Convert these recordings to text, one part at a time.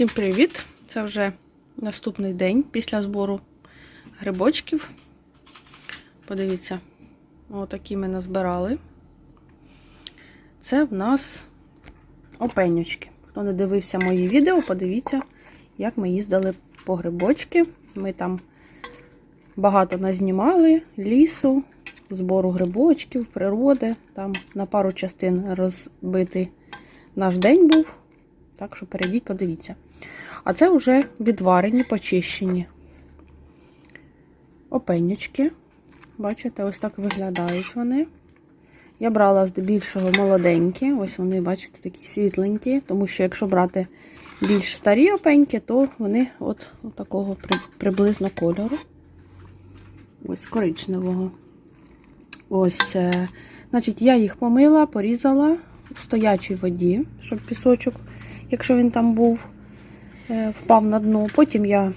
Всім привіт! Це вже наступний день після збору грибочків. Подивіться, отакі ми назбирали. Це в нас опенючки. Хто не дивився мої відео, подивіться, як ми їздили по грибочки. Ми там багато назнімали лісу, збору грибочків, природи. Там на пару частин розбитий наш день був. Так що перейдіть, подивіться. А це вже відварені, почищені опенючки. Бачите, ось так виглядають вони. Я брала здебільшого молоденькі, ось вони, бачите, такі світленькі, тому що якщо брати більш старі опеньки, то вони от, от такого приблизно кольору. Ось коричневого. Ось, е, значить, я їх помила, порізала в стоячій воді, щоб пісочок, якщо він там був, впав на дно. Потім я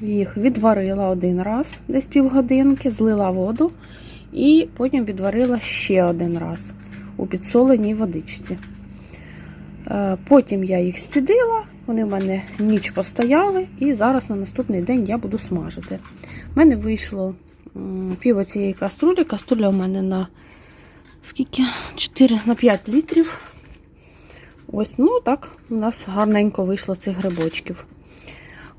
їх відварила один раз, десь півгодинки, злила воду. І потім відварила ще один раз у підсоленій водичці. Е, Потім я їх стідила, вони в мене ніч постояли, і зараз на наступний день я буду смажити. У мене вийшло пів цієї каструлі. Каструля у мене на скільки? 4 на 5 літрів. Ось, ну так, у нас гарненько вийшло цих грибочків.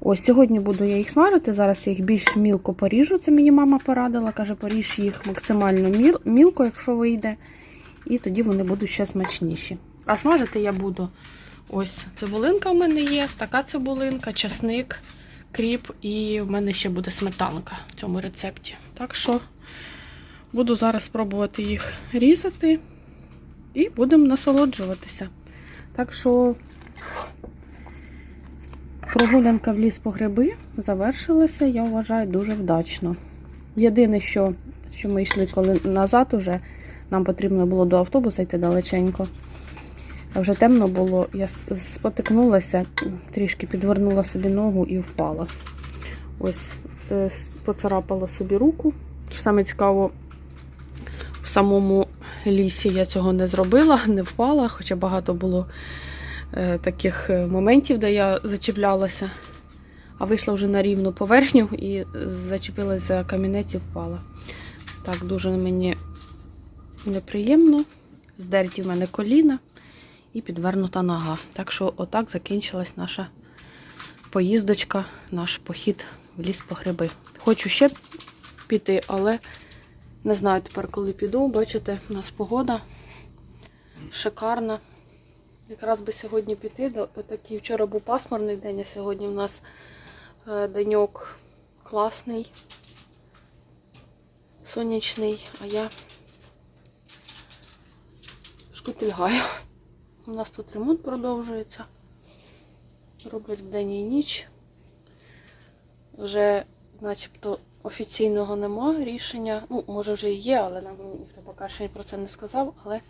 Ось сьогодні буду я їх смажити. Зараз я їх більш мілко поріжу. Це мені мама порадила. Каже, поріж їх максимально мілко, якщо вийде. І тоді вони будуть ще смачніші. А смажити я буду. Ось цибулинка в мене є, така цибулинка, часник, кріп, і в мене ще буде сметанка в цьому рецепті. Так що буду зараз спробувати їх різати і будемо насолоджуватися. Так що. Прогулянка в ліс по гриби завершилася, я вважаю, дуже вдачно. Єдине, що що ми йшли коли назад, уже нам потрібно було до автобуса йти далеченько. Вже темно було, я спотикнулася, трішки підвернула собі ногу і впала. Ось, е, поцарапала собі руку. Саме цікаво, в самому лісі я цього не зробила, не впала, хоча багато було таких моментів, де я зачіплялася, а вийшла вже на рівну поверхню і зачепилася за камінець і впала. Так, дуже мені неприємно. Здерті в мене коліна і підвернута нога. Так що, отак закінчилась наша поїздочка, наш похід в ліс по гриби. Хочу ще піти, але не знаю тепер, коли піду. Бачите, у нас погода шикарна. Якраз би сьогодні піти. Такий вчора був пасмурний день, а сьогодні в нас деньок класний, сонячний, а я шкутильгаю. У нас тут ремонт продовжується. Роблять вдень і ніч. Вже начебто офіційного нема рішення. Ну, може вже і є, але нам ніхто поки ще про це не сказав. але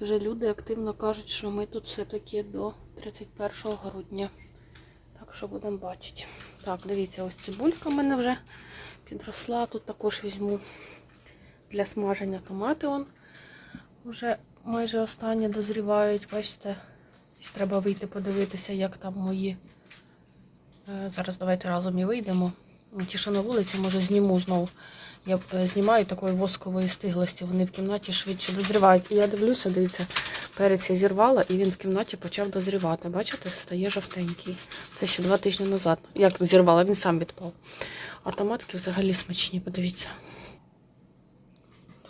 вже люди активно кажуть, що ми тут все-таки до 31 грудня. Так що будемо бачити. Так, дивіться, ось цибулька в мене вже підросла. Тут також візьму для смаження томати. Он вже майже останні дозрівають. Бачите, треба вийти подивитися, як там мої. Е, зараз давайте разом і вийдемо. Ті, що на вулиці, може, зніму знову. Я е, знімаю такої воскової стиглості, вони в кімнаті швидше дозрівають. І я дивлюся, дивіться, перець я зірвала, і він в кімнаті почав дозрівати. Бачите, стає жовтенький. Це ще два тижні назад. Як зірвала, він сам відпав. А томатки взагалі смачні, подивіться.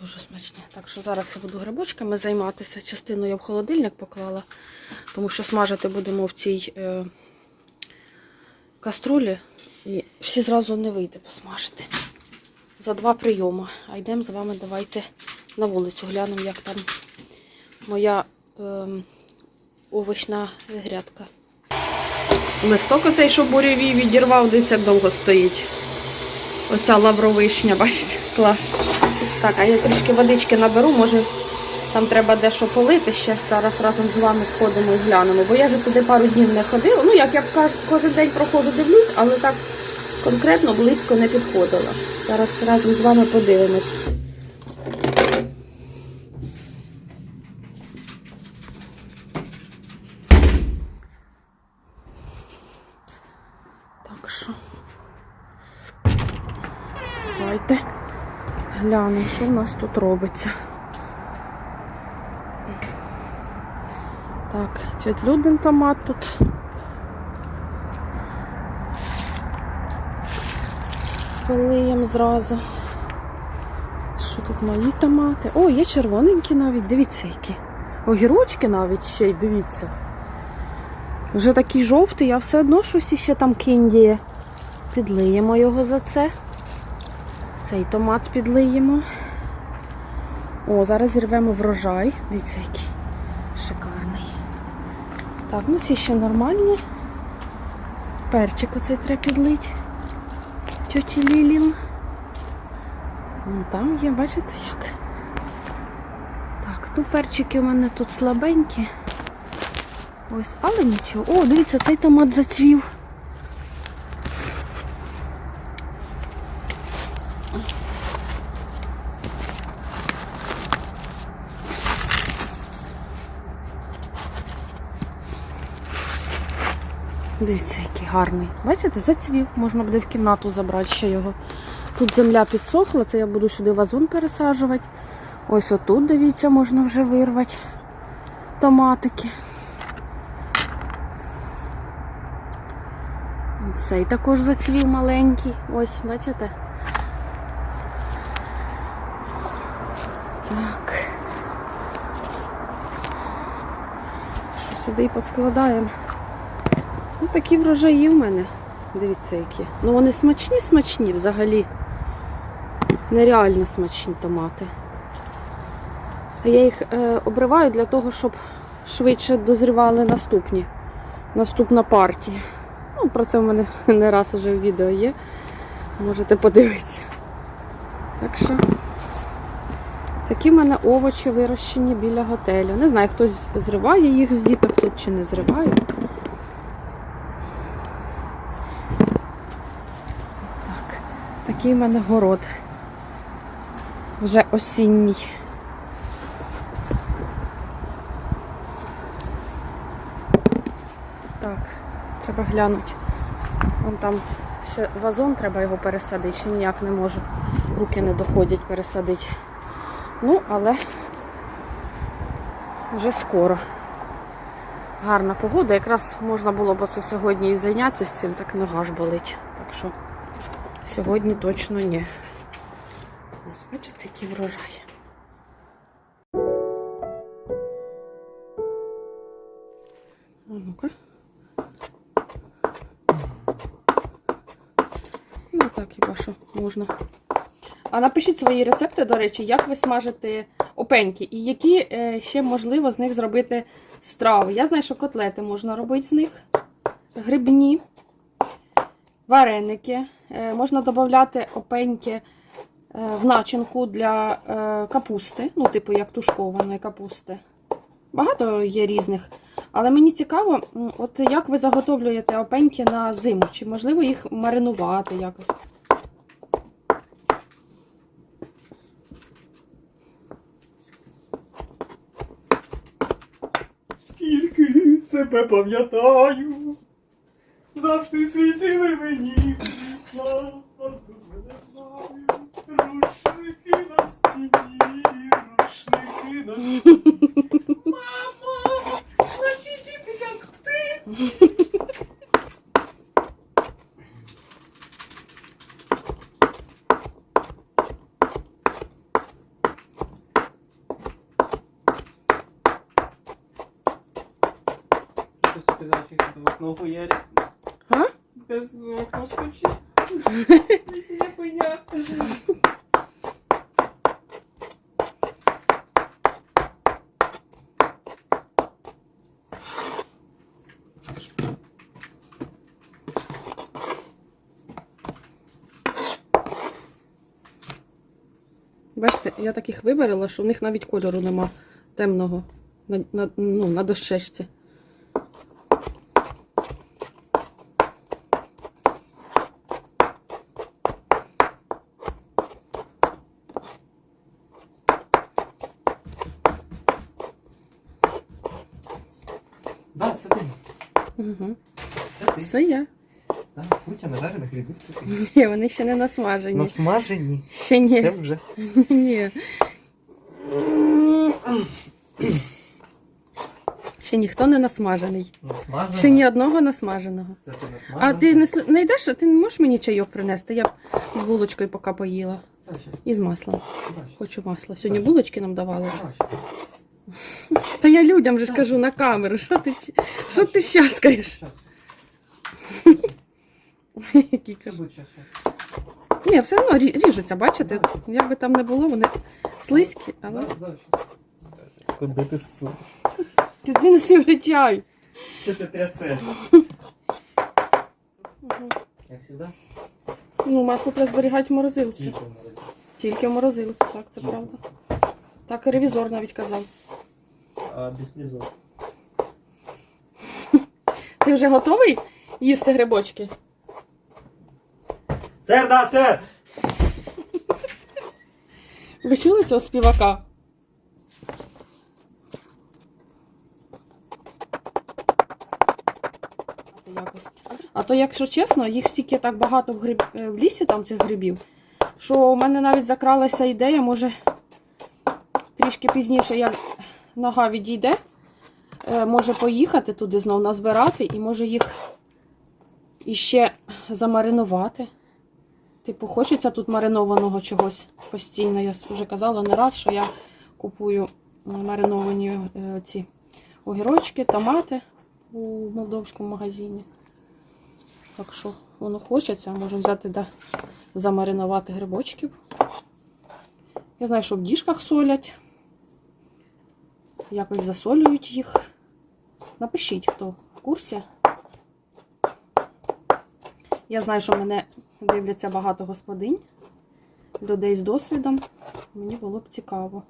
Дуже смачні. Так що зараз я буду грибочками займатися. Частину я в холодильник поклала, тому що смажити будемо в цій е, каструлі. І всі зразу не вийде посмажити за два прийоми. А йдемо з вами, давайте на вулицю глянемо, як там моя е, овочна грядка. Листок оцей, що бурєвій відірвав, дивіться, як довго стоїть. Оця лавровишня, бачите, клас. Так, а я трішки водички наберу, може там треба дещо полити ще. Зараз разом з вами сходимо і глянемо. Бо я вже туди пару днів не ходила. Ну, як я кожен день проходжу, дивлюсь, але так конкретно близько не підходила. Зараз разом з вами подивимось. Так що. Давайте глянемо, що в нас тут робиться. Так, тетя Людин томат тут. Полиємо зразу. Що тут мої томати? О, є червоненькі навіть, дивіться які. Огірочки навіть ще й дивіться. Вже такий жовтий, а все одно щось іще там киндіє. Підлиємо його за це. Цей томат підлиємо. О, зараз зірвемо врожай. Дивіться, який. Так, ну ці ще нормальні. Перчик оцей треба підлить. Тьоті Лілін. Ну, там є, бачите як? Так, ну перчики у мене тут слабенькі. Ось, але нічого. О, дивіться, цей томат зацвів. Дивіться, який гарний. Бачите, зацвів. Можна буде в кімнату забрати ще його. Тут земля підсохла, це я буду сюди вазон пересаджувати. Ось отут, дивіться, можна вже вирвати томатики. Цей також зацвів маленький. Ось, бачите? Так. Що сюди і поскладаємо. Ну, такі врожаї в мене. Дивіться, які. Ну вони смачні, смачні взагалі. Нереально смачні томати. Я їх е, обриваю для того, щоб швидше дозрівали наступні. Наступна партія. Ну, про це в мене не раз вже в відео є. Можете подивитися. Так що такі в мене овочі вирощені біля готелю. Не знаю, хтось зриває їх з діток тут чи не зриває. Так, такий в мене город. Вже осінній. Так, треба глянути. Вон там ще вазон, треба його пересадити, ще ніяк не можу. Руки не доходять пересадити. Ну, але вже скоро. Гарна погода. Якраз можна було б це сьогодні і зайнятися з цим, так нога ж болить. Так що сьогодні точно ні. Ось, бачите, який врожай. Ну-ка. Ну так, хіба що можна. А напишіть свої рецепти, до речі, як ви смажите опеньки і які е, ще можливо з них зробити страви. Я знаю, що котлети можна робити з них, грибні, вареники. Е, можна додати опеньки е, в начинку для е, капусти, ну, типу як тушкованої капусти. Багато є різних. Але мені цікаво, от як ви заготовлюєте опеньки на зиму, чи можливо їх маринувати якось. Скільки себе пам'ятаю, завжди світили мені. Рушники на стіні, рушники на стіні. Мамо, наші діти як птиці. Що сказав, що це в окно хуярить? А? Без окно скочить. Місяця хуйня. Бачите, я таких вибрала, що в них навіть кольору нема темного на, на, ну, на дощечці. Да, це я. Так, Кутя нажарених грибів це. Ні, вони ще не насмажені. Насмажені. Ще ні. Це вже. Ні. Ще ніхто не насмажений. Насмажено. Ще ні одного насмаженого. Це ти А ти не не йдеш, а ти не можеш мені чайок принести? Я б з булочкою поки поїла. І з маслом. Хочу масла. Сьогодні булочки нам давали. Та я людям же ж кажу на камеру. Що ти, що ти щаскаєш? Щас. Які Це кажу. буде щас, щас. Ні, все одно рі- ріжуться, бачите? Як би там не було, вони слизькі, але щас. Куди ти су? ти ти неси вже чай. Що ти трясеш? Як завжди? Ну, масло треба зберігати в морозилці. Тільки в морозилці, так, це правда. Так і ревізор навіть казав. А без призов. Ти вже готовий їсти грибочки? Сер, да, сер! Ви чули цього співака? А то, якщо чесно, їх стільки так багато в, гриб... е, в лісі там цих грибів, що у мене навіть закралася ідея, може трішки пізніше, як нога відійде, е, може поїхати туди знов назбирати і може їх іще замаринувати. Типу, хочеться тут маринованого чогось постійно. Я вже казала не раз, що я купую мариновані е, ці огірочки, томати у молдовському магазині. Так що воно хочеться, можу взяти да, замаринувати грибочків. Я знаю, що в діжках солять. Якось засолюють їх. Напишіть, хто в курсі. Я знаю, що мене дивляться багато господинь, людей з досвідом. Мені було б цікаво.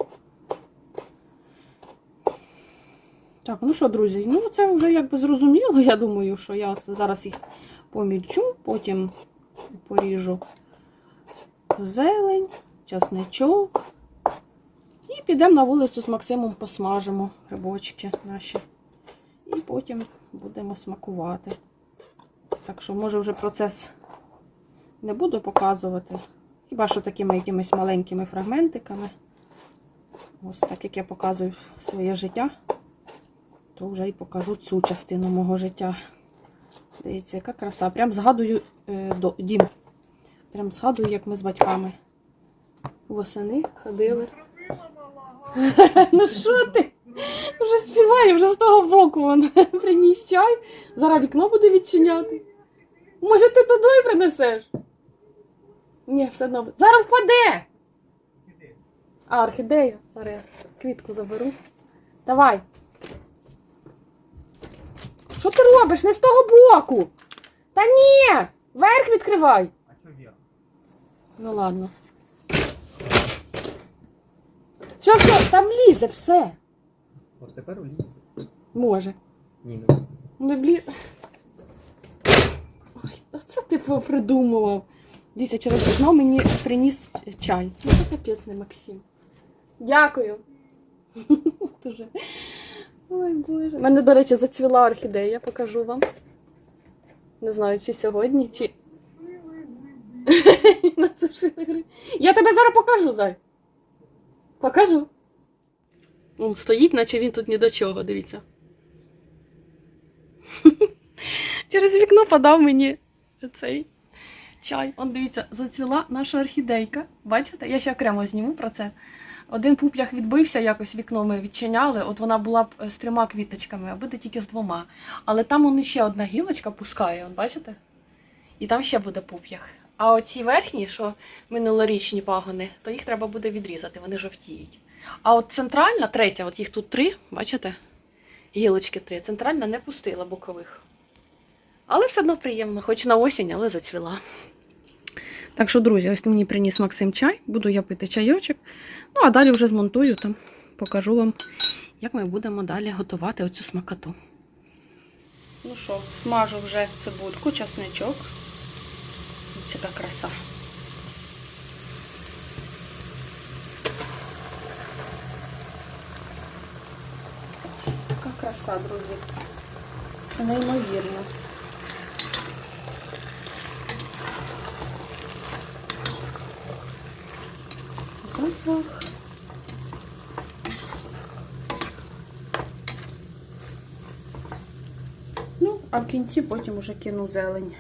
Так, ну що, друзі, ну це вже якби зрозуміло. Я думаю, що я зараз їх помільчу, потім поріжу зелень, часничок. І підемо на вулицю з Максимом посмажимо грибочки наші. І потім будемо смакувати. Так що, може, вже процес не буду показувати. Хіба що такими якимись маленькими фрагментиками. Ось так як я показую своє життя, то вже і покажу цю частину мого життя. Дивіться, яка краса. Прям згадую е, до, дім. Прям згадую, як ми з батьками восени ходили. ну що ти? Вже співає, вже з того боку вон приніс чай. Зараз вікно буде відчиняти. Може, ти туди принесеш? Ні, все одно. Зараз впаде! А, орхідея. Зараз я квітку заберу. Давай. Що ти робиш? Не з того боку. Та ні! Верх відкривай. А що вверх? Ну ладно. Що, все, там лізе все. От тепер влізе. Може. Ні, не влізе. Не влізе. Це ти придумував. Дивіться, через вікно мені приніс чай. Ну це капець не Максим. Дякую. Дуже. Ой, Боже. У мене, до речі, зацвіла орхідея, покажу вам. Не знаю, чи сьогодні, чи. Я тебе зараз покажу, зай. Покажу. О, стоїть, наче він тут ні до чого, дивіться. Через вікно подав мені цей чай. Он дивіться, зацвіла наша орхідейка. Бачите? Я ще окремо зніму про це. Один пуплях відбився, якось вікно ми відчиняли. От вона була б е, з трьома квіточками, а буде тільки з двома. Але там он ще одна гілочка пускає, он, бачите? І там ще буде пуп'ях. А оці верхні, що минулорічні пагони, то їх треба буде відрізати, вони жовтіють. А от центральна, третя, от їх тут три, бачите? Гілочки три. Центральна не пустила бокових. Але все одно приємно, хоч на осінь, але зацвіла. Так що, друзі, ось мені приніс Максим чай, буду я пити чайочок. Ну, а далі вже змонтую там, покажу вам, як ми будемо далі готувати оцю смакоту. Ну що, смажу вже цибульку, часничок. Ось яка краса. Така краса, друзі. Це неймовірно. Запах. Ну, а в кінці потім уже кину зелень.